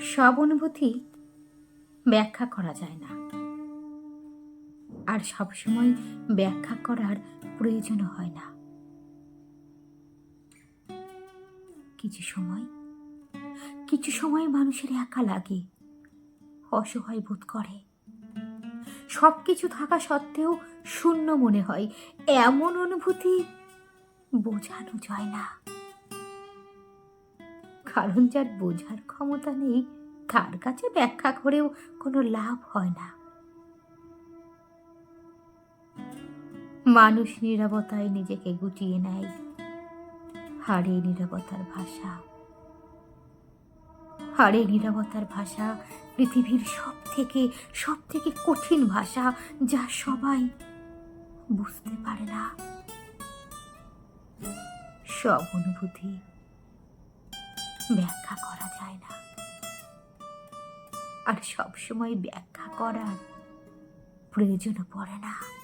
সব অনুভূতি ব্যাখ্যা করা যায় না। আর সবসময় ব্যাখ্যা করার প্রয়োজনও হয় না। কিছু সময় কিছু সময় মানুষের একা লাগে, অসহায় বোধ করে। সব কিছু থাকা সত্ত্বেও শূন্য মনে হয়, এমন অনুভূতি বোঝানো যায় না। কারণ যার বোঝার ক্ষমতা নেই তার কাছে ব্যাখ্যা করেও কোনো লাভ হয় না। মানুষ নিরবতায় নিজেকে গুটিয়ে নেয়, হারে নিরবতার ভাষা। হারে নিরবতার ভাষা পৃথিবীর সব থেকে সব থেকে কঠিন ভাষা যা সবাই বুঝতে পারে না। সব অনুভূতি ব্যাখ্যা করা যায় না। আর সবসময় ব্যাখ্যা করার প্রয়োজনও পড়ে না।